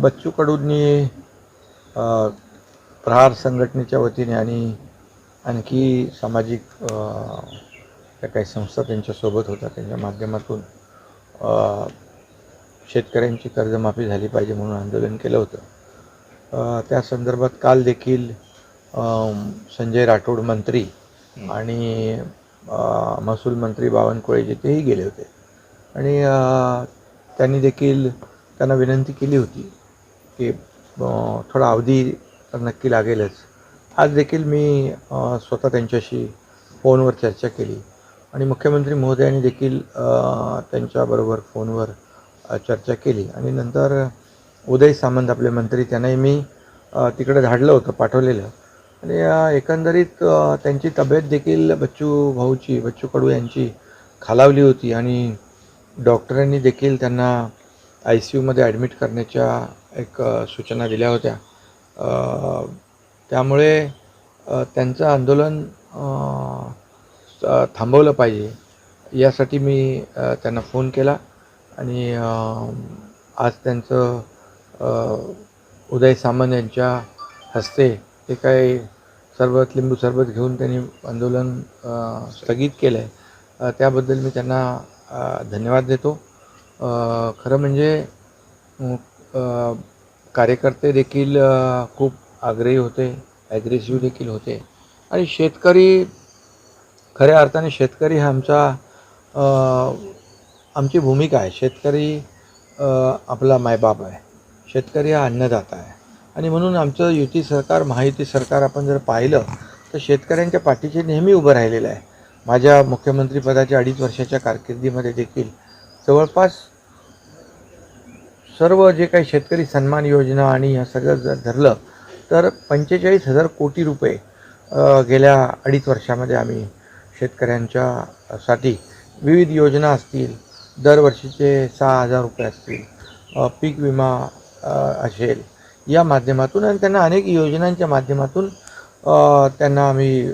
बच्चू कडूंनी प्रहार संघटनेच्या वतीने आणि आणखी सामाजिक त्या काही संस्था त्यांच्यासोबत होत्या त्यांच्या माध्यमातून शेतकऱ्यांची कर्जमाफी झाली पाहिजे म्हणून आंदोलन केलं होतं. त्या संदर्भात काल देखील संजय राठोड मंत्री आणि महसूल मंत्री बावनकुळे जे तेही गेले होते. आणि त्यांनी देखील त्यांना विनंती केली होती की थोडा अवधी तर नक्की लागेलच. आज देखील मी स्वतः त्यांच्याशी फोनवर चर्चा केली आणि मुख्यमंत्री महोदयांनी देखील त्यांच्याबरोबर फोनवर चर्चा केली आणि नंतर उदय सामंत आपले मंत्री त्यांनाही मी तिकडे धाडलं होतं पाठवलेलं. आणि एकंदरीत त्यांची तब्येत देखील बच्चू भाऊची बच्चू कडू यांची खालावली होती आणि डॉक्टरांनी देखील त्यांना आय सी यूमध्ये ॲडमिट करण्याच्या एक सूचना दिल्या होत्या. त्यामुळे त्यांचं आंदोलन थांबवलं पाहिजे. यासाठी मी त्यांना फोन केला आणि आज त्यांचं उदय सामंत यांच्या हस्ते ते काय सरबत लिंबू सरबत घेऊन त्यांनी आंदोलन स्थगित केलं आहे त्याबद्दल मी त्यांना धन्यवाद देतो. खरं म्हणजे कार्यकर्ते देखील खूप आग्रही होते ॲग्रेसिव्ह देखील होते. आणि शेतकरी खऱ्या अर्थाने शेतकरी हा आमचा आमची भूमिका आहे. शेतकरी आपला मायबाप आहे. शेतकरी हा अन्नदाता आहे. आणि म्हणून आमचं युती सरकार महायुती सरकार आपण जर पाहिलं तर शेतकऱ्यांच्या पाठीशी नेहमी उभं राहिलेलं आहे. माझ्या मुख्यमंत्रीपदाच्या अडीच वर्षाच्या कारकिर्दीमध्ये देखील जवळपास सर्व जे काही शेतकरी सन्मान योजना आणि ह्या सगळं जर धरलं तर पंचेचाळीस हजार कोटी रुपये गेल्या अडीच वर्षामध्ये आम्ही शेतकऱ्यांच्या साठी विविध योजना असतील दरवर्षीचे सहा हजार रुपये असतील पीक विमा असेल या माध्यमातून आणि त्यांना अनेक योजनांच्या माध्यमातून त्यांना आम्ही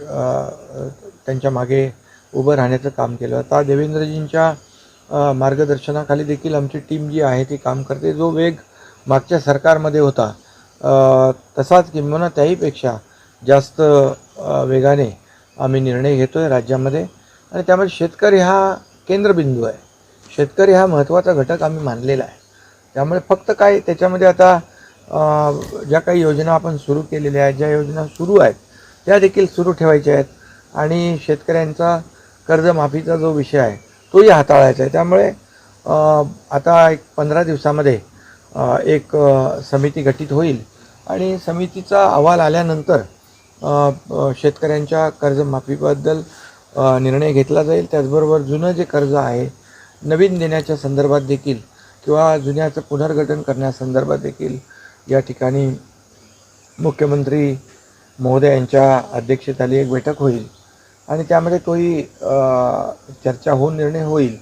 त्यांच्या मागे उभं राहण्याचं काम केलं. आता देवेंद्रजींच्या मार्गदर्शनाखाली देखील आमची टीम जी आहे ती काम करते. जो वेग मागच्या सरकारमध्ये होता तसाच किंबहुना त्याहीपेक्षा जास्त वेगाने आम्ही निर्णय घेतो आहे राज्यामध्ये. आणि त्यामध्ये शेतकरी हा केंद्रबिंदू आहे. शेतकरी हा महत्त्वाचा घटक आम्ही मानलेला आहे. त्यामुळे फक्त काय त्याच्यामध्ये आता ज्या काही योजना आपण सुरू केलेल्या आहेत ज्या योजना सुरू आहेत त्या देखील सुरू ठेवायच्या आहेत. आणि शेतकऱ्यांचा कर्जमाफीचा जो विषय आहे तोही हाताळायचा आहे. त्यामुळे आता एक पंधरा दिवसामध्ये एक समिती गठीत होईल. आणि समितीचा अहवाल आल्यानंतर शेतकऱ्यांच्या कर्जमाफीबद्दल निर्णय घेतला जाईल. त्याचबरोबर जुनं जे कर्ज आहे नवीन देण्याच्या संदर्भात देखील किंवा जुन्याचं पुनर्गठन करण्यासंदर्भात देखील या ठिकाणी मुख्यमंत्री महोदय यांच्या अध्यक्षतेखाली एक बैठक होईल. आणि त्यामध्ये तोही चर्चा होऊन निर्णय होईल.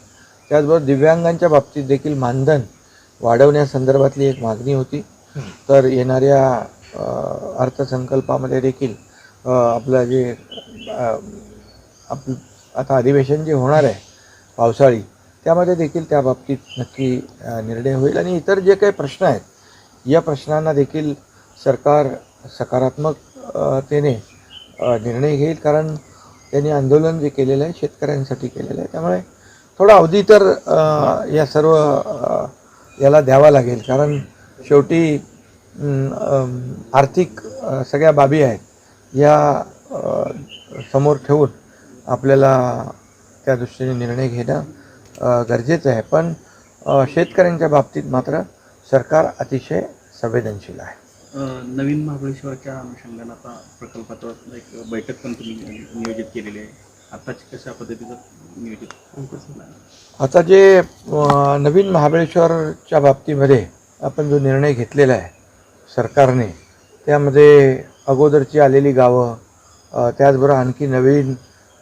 त्याचबरोबर दिव्यांगांच्या बाबतीत देखील मानधन वाढवण्यासंदर्भातली एक मागणी होती. तर येणाऱ्या अर्थसंकल्पामध्ये देखील आपलं जे आप आता अधिवेशन जे होणार आहे पावसाळी त्यामध्ये देखील त्या बाबतीत नक्की निर्णय होईल. आणि इतर जे काही प्रश्न आहेत या प्रश्नांना देखील सरकार सकारात्मकतेने निर्णय घेईल. कारण त्यांनी आंदोलन जे केलेलं आहे शेतकऱ्यांसाठी केलेलं आहे. त्यामुळे थोडा अवधी तर या सर्व याला द्यावा लागेल. कारण शेवटी आर्थिक सगळ्या बाबी आहेत. या समोर ठेवून आपल्याला त्या दृष्टीने निर्णय घेणं गरजेचं आहे. पण शेतकऱ्यांच्या बाबतीत मात्र सरकार अतिशय संवेदनशील आहे. नवीन महाबळेश्वरच्या अनुषंगानं आता प्रकल्पाचं एक बैठक पण तुम्ही नियोजित केलेली आहे. आताची कशा पद्धतीचं नियोजित आता जे नवीन महाबळेश्वरच्या बाबतीमध्ये आपण जो निर्णय घेतलेला आहे सरकारने त्यामध्ये अगोदरची आलेली गावं त्याचबरोबर आणखी नवीन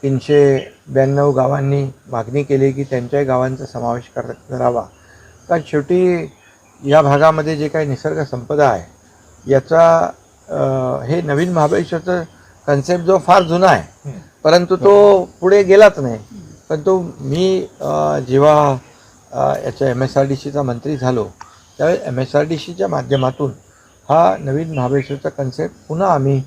तीनशे ब्याण्णव गावांनी मागणी केली की त्यांच्याही गावांचा समावेश कर करावा. कारण शेवटी या भागामध्ये जे काही निसर्ग संपदा आहे याचा हे नवीन महाबळेश्वरचं कन्सेप्ट जो फार जुना आहे परंतु तो पुढे गेलाच नाही. पण तो मी जेव्हा याच्या एम एस आर डी सीचा मंत्री झालो त्यावेळेस एम एस आर डी सीच्या माध्यमातून हा नवीन महाबळेश्वरचा कन्सेप्ट पुन्हा आम्ही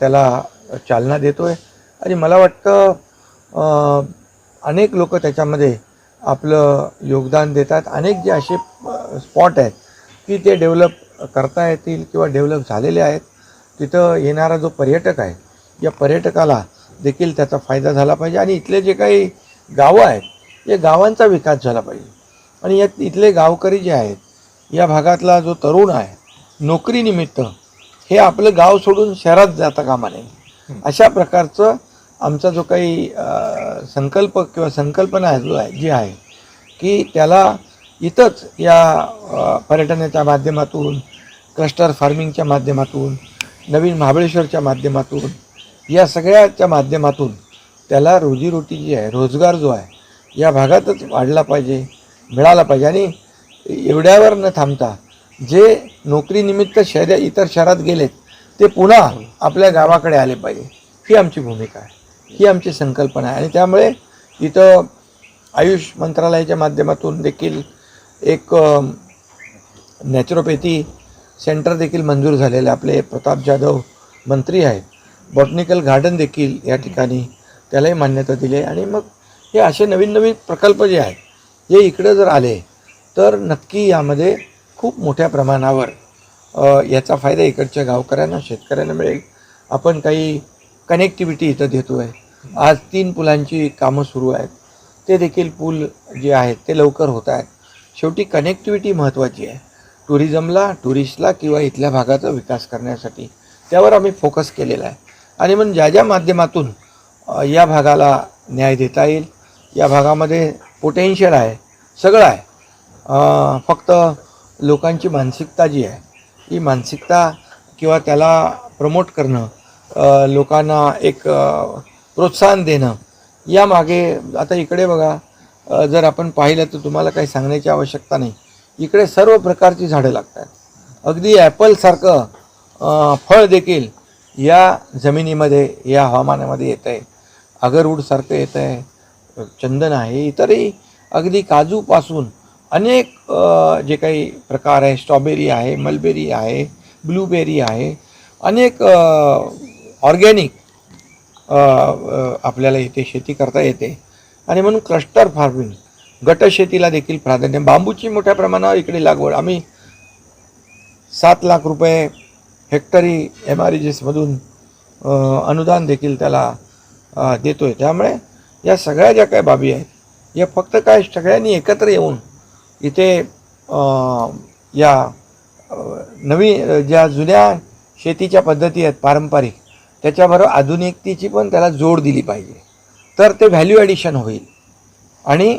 त्याला चालना देतो आहे आणि मला वाटतं अनेक लोक त्याच्यामध्ये आपलं योगदान देतात. अनेक जे असे स्पॉट आहेत की ते डेव्हलप करता येतील किंवा डेव्हलप झालेले आहेत तिथं येणारा जो पर्यटक आहे या पर्यटकाला देखील त्याचा फायदा झाला पाहिजे. आणि इथले जे काही गावं आहेत या गावांचा विकास झाला पाहिजे. आणि या इथले गावकरी जे आहेत या भागातला जो तरुण आहे नोकरीनिमित्त हे आपलं गाव सोडून शहरात जाता कामा नये. अशा प्रकारचं आमचा जो काही संकल्प किंवा संकल्पना जो आहे जी आहे की त्याला इथंच या पर्यटनाच्या माध्यमातून क्लस्टर फार्मिंगच्या माध्यमातून नवीन महाबळेश्वरच्या माध्यमातून या सगळ्याच्या माध्यमातून त्याला रोजीरोटी जी आहे रोजगार जो आहे या भागातच वाढला पाहिजे मिळाला पाहिजे. आणि एवढ्यावर न थांबता जे नोकरीनिमित्त शहर इतर शहरात गेलेत ते पुन्हा आपल्या गावाकडे आले पाहिजे. ही आमची भूमिका आहे. ही आमची संकल्पना आहे. आणि त्यामुळे इथं आयुष मंत्रालयाच्या माध्यमातून देखील एक नॅचरोपॅथी सेंटर देखील मंजूर झालेलं आपले प्रताप जाधव मंत्री आहेत. बॉटनिकल गार्डन देखील या ठिकाणी त्यालाही मान्यता दिली आहे आणि मग हे असे नवीन नवीन प्रकल्प जे आहेत हे इकडं जर आले तर नक्की यामध्ये खूप मोठ्या प्रमाणावर याचा फायदा इकडच्या गावकऱ्यांना शेतकऱ्यांना मिळेल. आपण काही कनेक्टिव्हिटी इथं देतो आहे आज तीन पुलांची कामं सुरू आहेत. ते देखील पूल जे आहेत ते लवकर होत आहेत. शेवटी कनेक्टिव्हिटी महत्त्वाची आहे. टुरिझमला टुरिस्टला किंवा इथल्या भागाचा विकास करण्यासाठी त्यावर आम्ही फोकस केलेला आहे. आणि मग ज्या ज्या माध्यमातून या भागाला न्याय देता येईल या भागामध्ये पोटेन्शियल आहे सगळं आहे. फक्त लोकांची मानसिकता जी आहे ही मानसिकता किंवा त्याला प्रमोट करणं लोकांना एक प्रोत्साहन देणं यामागे आता इकडे बघा जर आपण पाहिलं तर तुम्हाला काही सांगण्याची आवश्यकता नाही. इकडे सर्व प्रकारची झाडं लागतात. अगदी ॲपलसारखं फळ देखील या जमिनीमध्ये या हवामानामध्ये येतं आहे अगरवूडसारखं येतं आहे चंदन आहे इतरही अगदी काजूपासून अनेक जे काही प्रकार आहे स्ट्रॉबेरी आहे मलबेरी आहे ब्लूबेरी आहे अनेक ऑर्गॅनिक आपल्याला इथे शेती करता येते. आणि म्हणून क्लस्टर फार्मिंग गटशेतीला देखील प्राधान्य. बांबूची मोठ्या प्रमाणावर इकडे लागवड. आम्ही सात लाख रुपये हेक्टरी एम आर मधून अनुदान देखील त्याला देतो आहे त्यामुळे या सगळ्या ज्या काही बाबी आहेत या फक्त काय सगळ्यांनी एकत्र येऊन इथे या नवीन ज्या जुन्या शेतीच्या पद्धती आहेत पारंपरिक त्याच्याबरोबर आधुनिकतेची पण त्याला जोड दिली पाहिजे. तर ते व्हॅल्यू ॲडिशन होईल. आणि